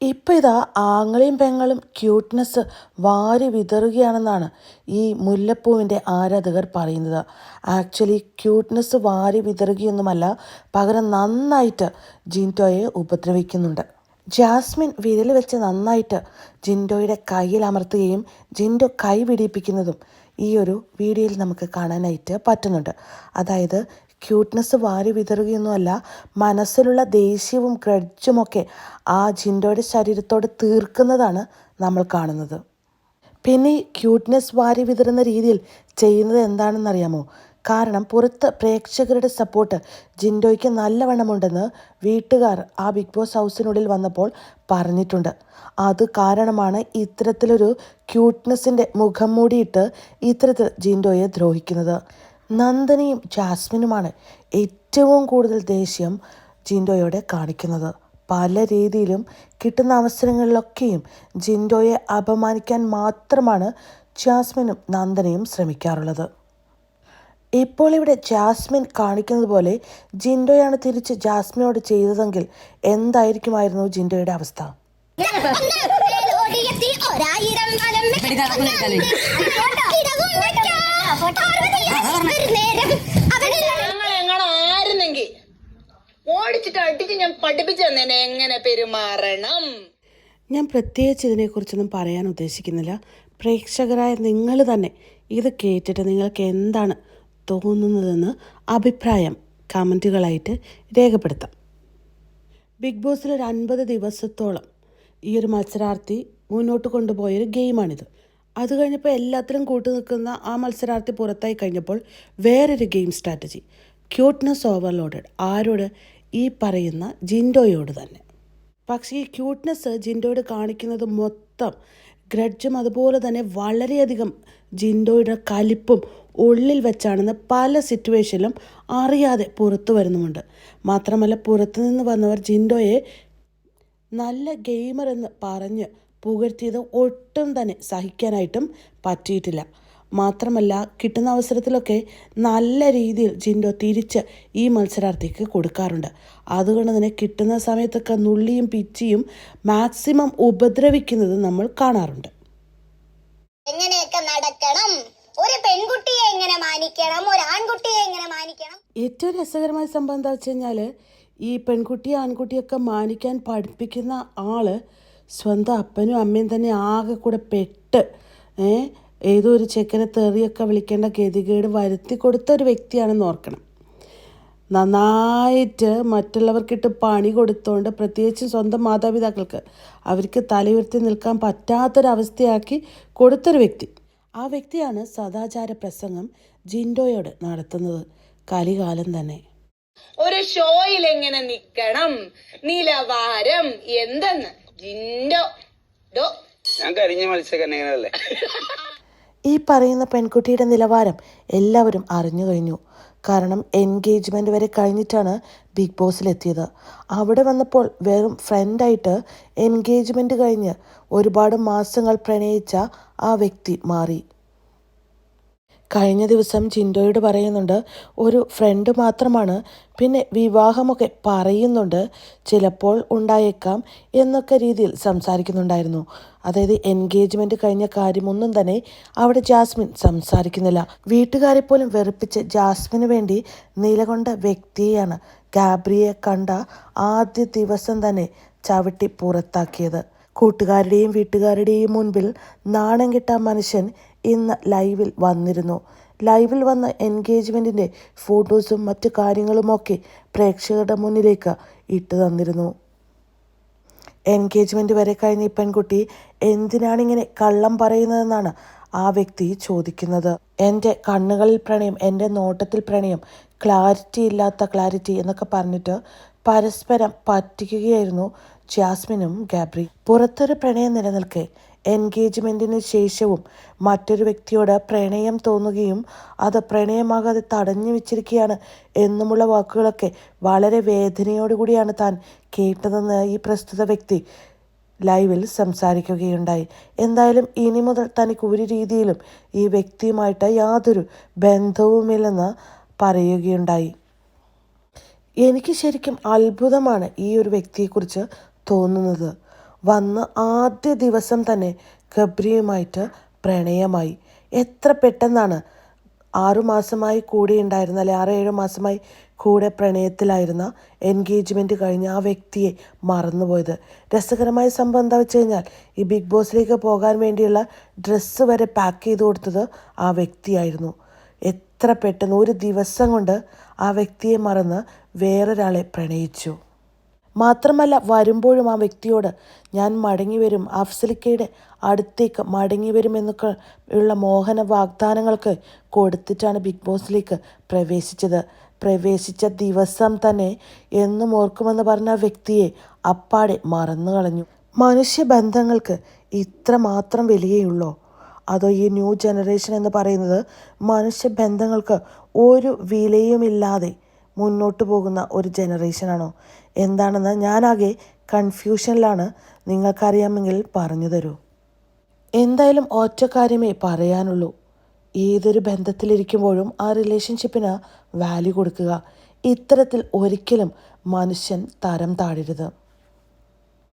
ഇപ്പം ഇതാ ആങ്ങളെയും പെങ്ങളും ക്യൂട്ട്നെസ് വാരി വിതറുകയാണെന്നാണ് ഈ മുല്ലപ്പൂവിന്റെ ആരാധകർ പറയുന്നത്. ആക്ച്വലി ക്യൂട്ട്നെസ് വാരി വിതറുകയൊന്നുമല്ല പകരം നന്നായിട്ട് ജിന്റോയെ ഉപദ്രവിക്കുന്നുണ്ട്. ജാസ്മിൻ വിരൽ വെച്ച് നന്നായിട്ട് ജിൻഡോയുടെ കയ്യിൽ അമർത്തുകയും ജിൻഡോ കൈ പിടിപ്പിക്കുന്നതും ഈ ഒരു വീഡിയോയിൽ നമുക്ക് കാണാനായിട്ട് പറ്റുന്നുണ്ട്. അതായത് ക്യൂട്ട്നെസ് വാരി വിതറുകയൊന്നുമല്ല. മനസ്സിലുള്ള ദേഷ്യവും ക്രഡ്ജുമൊക്കെ ആ ജിൻഡോയുടെ ശരീരത്തോട് തീർക്കുന്നതാണ് നമ്മൾ കാണുന്നത്. പിന്നെ ഈ ക്യൂട്ട്നെസ് വാരി വിതറുന്ന രീതിയിൽ ചെയ്യുന്നത് എന്താണെന്നറിയാമോ? കാരണം പുറത്ത് പ്രേക്ഷകരുടെ സപ്പോർട്ട് ജിൻഡോയ്ക്ക് നല്ലവണ്ണമുണ്ടെന്ന് വീട്ടുകാർ ആ ബിഗ് ബോസ് ഹൗസിനുള്ളിൽ വന്നപ്പോൾ പറഞ്ഞിട്ടുണ്ട്. അത് കാരണമാണ് ഇത്തരത്തിലൊരു ക്യൂട്ട്നെസ്സിന്റെ മുഖം മൂടിയിട്ട് ഇത്തരത്തിൽ ജിൻഡോയെ ദ്രോഹിക്കുന്നത്. നന്ദനയും ജാസ്മിനുമാണ് ഏറ്റവും കൂടുതൽ ദേഷ്യം ജിൻഡോയോടെ കാണിക്കുന്നത്. പല രീതിയിലും കിട്ടുന്ന അവസരങ്ങളിലൊക്കെയും ജിൻഡോയെ അപമാനിക്കാൻ മാത്രമാണ് ജാസ്മിനും നന്ദനയും ശ്രമിക്കാറുള്ളത്. ഇപ്പോൾ ഇവിടെ ജാസ്മിൻ കാണിക്കുന്നത് പോലെ ജിൻഡോയാണ് തിരിച്ച് ജാസ്മിനോട് ചെയ്തതെങ്കിൽ എന്തായിരിക്കുമായിരുന്നു ജിൻഡോയുടെ അവസ്ഥ? ഒരായിരം ആയിരുന്നെങ്കിൽ ഓടിച്ചിട്ട് അടിച്ച് ഞാൻ പഠിപ്പിച്ചു തന്നെ എങ്ങനെ പെരുമാറണം? ഞാൻ പ്രത്യേകിച്ച് ഇതിനെക്കുറിച്ചൊന്നും പറയാൻ ഉദ്ദേശിക്കുന്നില്ല. പ്രേക്ഷകരായ നിങ്ങൾ തന്നെ ഇത് കേട്ടിട്ട് നിങ്ങൾക്ക് എന്താണ് തോന്നുന്നതെന്ന് അഭിപ്രായം കമന്റുകളായിട്ട് രേഖപ്പെടുത്താം. ബിഗ് ബോസിൽ ഒരു അൻപത് ദിവസത്തോളം ഈ ഒരു മത്സരാർത്ഥി മുന്നോട്ട് കൊണ്ടുപോയൊരു ഗെയിമാണിത്. അത് കഴിഞ്ഞപ്പോൾ എല്ലാത്തിലും കൂട്ടു നിൽക്കുന്ന ആ മത്സരാർത്ഥി പുറത്തായി കഴിഞ്ഞപ്പോൾ വേറൊരു ഗെയിം സ്ട്രാറ്റജി ക്യൂട്ട്നെസ് ഓവർലോഡഡ് ആരോട്? ഈ പറയുന്ന ജിൻഡോയോട് തന്നെ. പക്ഷേ ഈ ക്യൂട്ട്നെസ് ജിൻഡോയോട് കാണിക്കുന്നത് മൊത്തം ഗ്രഡ്ജും അതുപോലെ തന്നെ വളരെയധികം ജിൻഡോയുടെ കലിപ്പും ഉള്ളിൽ വെച്ചാണെന്ന് പല സിറ്റുവേഷനിലും അറിയാതെ പുറത്തു വരുന്നുമുണ്ട്. മാത്രമല്ല പുറത്തു നിന്ന് വന്നവർ ജിൻഡോയെ നല്ല ഗെയിമർ എന്ന് പറഞ്ഞ് പുകഴ്ത്തിയത് ഒട്ടും തന്നെ സഹിക്കാനായിട്ടും പറ്റിയിട്ടില്ല. മാത്രമല്ല കിട്ടുന്ന അവസരത്തിലൊക്കെ നല്ല രീതിയിൽ ജിൻഡോ തിരിച്ച് ഈ മത്സരാർത്ഥിക്ക് കൊടുക്കാറുണ്ട്. അതുകൊണ്ട് തന്നെ കിട്ടുന്ന സമയത്തൊക്കെ നുള്ളിയും പിച്ചിയും മാക്സിമം ഉപദ്രവിക്കുന്നത് നമ്മൾ കാണാറുണ്ട്. എങ്ങനെയൊക്കെ നടക്കണം? ഒരു പെൺകുട്ടിയെ എങ്ങനെ മാനിക്കണം? ഒരു ആൺകുട്ടിയെ എങ്ങനെ മാനിക്കണം? ഏറ്റവും രസകരമായ സംഭവം എന്താ വെച്ച് കഴിഞ്ഞാൽ ഈ പെൺകുട്ടിയെ ആൺകുട്ടിയൊക്കെ മാനിക്കാൻ പഠിപ്പിക്കുന്ന ആൾ സ്വന്തം അപ്പനും അമ്മയും തന്നെ ആകെ കൂടെ പെട്ട് ഏതോ ഒരു ചെക്കനെ തെറിയൊക്കെ വിളിക്കേണ്ട ഗതികേട് വരുത്തി കൊടുത്ത ഒരു വ്യക്തിയാണെന്ന് ഓർക്കണം. നന്നായിട്ട് മറ്റുള്ളവർക്കിട്ട് പണി കൊടുത്തോണ്ട് പ്രത്യേകിച്ചും സ്വന്തം മാതാപിതാക്കൾക്ക് അവർക്ക് തലയുയർത്തി നിൽക്കാൻ പറ്റാത്തൊരവസ്ഥയാക്കി കൊടുത്തൊരു വ്യക്തി. ആ വ്യക്തിയാണ് സദാചാര പ്രസംഗം ജിൻഡോയോട് നടത്തുന്നത്. കലികാലം തന്നെ. ഒരു ഷോയിൽ എങ്ങനെ നിൽക്കണം നിലവാരം എന്തെന്ന്? ജിൻഡോ. ഡോ. ഞാൻ കരിഞ്ഞ മത്സ്യകന്യകനല്ലേ ഈ പറയുന്ന പെൺകുട്ടിയുടെ നിലവാരം എല്ലാവരും അറിഞ്ഞു കഴിഞ്ഞു. കാരണം എൻഗേജ്മെന്റ് വരെ കഴിഞ്ഞിട്ടാണ് ബിഗ് ബോസിലെത്തിയത്. അവിടെ വന്നപ്പോൾ വെറും ഫ്രണ്ടായിട്ട് എൻഗേജ്മെന്റ് കഴിഞ്ഞ് ഒരുപാട് മാസങ്ങൾ പ്രണയിച്ച ആ വ്യക്തി മാറി. കഴിഞ്ഞ ദിവസം ജിൻഡോയോട് പറയുന്നുണ്ട് ഒരു ഫ്രണ്ട് മാത്രമാണ്. പിന്നെ വിവാഹമൊക്കെ പറയുന്നുണ്ട്. ചിലപ്പോൾ ഉണ്ടായേക്കാം എന്നൊക്കെ രീതിയിൽ സംസാരിക്കുന്നുണ്ടായിരുന്നു. അതായത് എൻഗേജ്മെന്റ് കഴിഞ്ഞ കാര്യമൊന്നും തന്നെ അവിടെ ജാസ്മിൻ സംസാരിക്കുന്നില്ല. വീട്ടുകാരെ പോലും വെറുപ്പിച്ച് ജാസ്മിന് വേണ്ടി നിലകൊണ്ട വ്യക്തിയെയാണ് ഗാബ്രിയെ കണ്ട ആദ്യ ദിവസം തന്നെ ചവിട്ടി പുറത്താക്കിയത്. കൂട്ടുകാരുടെയും വീട്ടുകാരുടെയും മുൻപിൽ നാണം കിട്ട മനുഷ്യൻ ഇന്ന് ലൈവിൽ വന്നിരുന്നു. ലൈവിൽ വന്ന എൻഗേജ്മെന്റിന്റെ ഫോട്ടോസും മറ്റു കാര്യങ്ങളുമൊക്കെ പ്രേക്ഷകരുടെ മുന്നിലേക്ക് ഇട്ടു തന്നിരുന്നു. എൻഗേജ്മെന്റ് വരെ കഴിഞ്ഞ ഈ പെൺകുട്ടി എന്തിനാണിങ്ങനെ കള്ളം പറയുന്നതെന്നാണ് ആ വ്യക്തി ചോദിക്കുന്നത്. എന്റെ കണ്ണുകളിൽ പ്രണയം എന്റെ നോട്ടത്തിൽ പ്രണയം ക്ലാരിറ്റി ഇല്ലാത്ത ക്ലാരിറ്റി എന്നൊക്കെ പറഞ്ഞിട്ട് പരസ്പരം പറ്റിക്കുകയായിരുന്നു ജാസ്മിനും ഗാബ്രി പുറത്തൊരു പ്രണയം നിലനിൽക്കെ. എൻഗേജ്മെന്റിന് ശേഷവും മറ്റൊരു വ്യക്തിയോട് പ്രണയം തോന്നുകയും അത് പ്രണയമാകാതെ തടഞ്ഞു വെച്ചിരിക്കുകയാണ് എന്നുമുള്ള വാക്കുകളൊക്കെ വളരെ വേദനയോടുകൂടിയാണ് താൻ കേട്ടതെന്ന് ഈ പ്രസ്തുത വ്യക്തി ലൈവിൽ സംസാരിക്കുകയുണ്ടായി. എന്തായാലും ഇനി മുതൽ തനിക്ക് ഒരു രീതിയിലും ഈ വ്യക്തിയുമായിട്ട് യാതൊരു ബന്ധവുമില്ലെന്ന് പറയുകയുണ്ടായി. എനിക്ക് ശരിക്കും അത്ഭുതമാണ് ഈ ഒരു വ്യക്തിയെക്കുറിച്ച് തോന്നുന്നത്. വന്ന് ആദ്യ ദിവസം തന്നെ ഗബ്രിയുമായിട്ട് പ്രണയമായി. എത്ര പെട്ടെന്നാണ്. ആറുമാസമായി കൂടെ ഉണ്ടായിരുന്ന അല്ലെ ആറ് ഏഴ് മാസമായി കൂടെ പ്രണയത്തിലായിരുന്ന എൻഗേജ്മെന്റ് കഴിഞ്ഞ് ആ വ്യക്തിയെ മറന്നുപോയത്. രസകരമായ സംഭവം എന്താ വെച്ച് കഴിഞ്ഞാൽ ഈ ബിഗ് ബോസിലേക്ക് പോകാൻ വേണ്ടിയുള്ള ഡ്രസ്സ് വരെ പാക്ക് ചെയ്ത് കൊടുത്തത് ആ വ്യക്തിയായിരുന്നു. എത്ര പെട്ടെന്ന് ഒരു ദിവസം കൊണ്ട് ആ വ്യക്തിയെ മറന്ന് വേറൊരാളെ പ്രണയിച്ചു. മാത്രമല്ല വരുമ്പോഴും ആ വ്യക്തിയോട് ഞാൻ മടങ്ങി വരും അഫ്സലിക്കയുടെ അടുത്തേക്ക് മടങ്ങി വരും എന്നൊക്കെ ഉള്ള മോഹന വാഗ്ദാനങ്ങൾക്ക് കൊടുത്തിട്ടാണ് ബിഗ് ബോസിലേക്ക് പ്രവേശിച്ചത്. പ്രവേശിച്ച ദിവസം തന്നെ എന്നും ഓർക്കുമെന്ന് പറഞ്ഞ വ്യക്തിയെ അപ്പാടെ മറന്നു കളഞ്ഞു. മനുഷ്യബന്ധങ്ങൾക്ക് ഇത്ര മാത്രം വിലയുള്ളോ അതോ ഈ ന്യൂ ജനറേഷൻ എന്ന് പറയുന്നത് മനുഷ്യബന്ധങ്ങൾക്ക് ഒരു വിലയുമില്ലാതെ മുന്നോട്ട് പോകുന്ന ഒരു ജനറേഷനാണോ എന്താണെന്ന് ഞാനാകെ കൺഫ്യൂഷനിലാണ് നിങ്ങൾക്കറിയാമെങ്കിൽ പറഞ്ഞു തരൂ. എന്തായാലും ഒറ്റ കാര്യമേ പറയാനുള്ളൂ. ഏതൊരു ബന്ധത്തിലിരിക്കുമ്പോഴും ആ റിലേഷൻഷിപ്പിന് വാല്യൂ കൊടുക്കുക. ഇത്തരത്തിൽ ഒരിക്കലും മനുഷ്യൻ തരം താഴരുത്.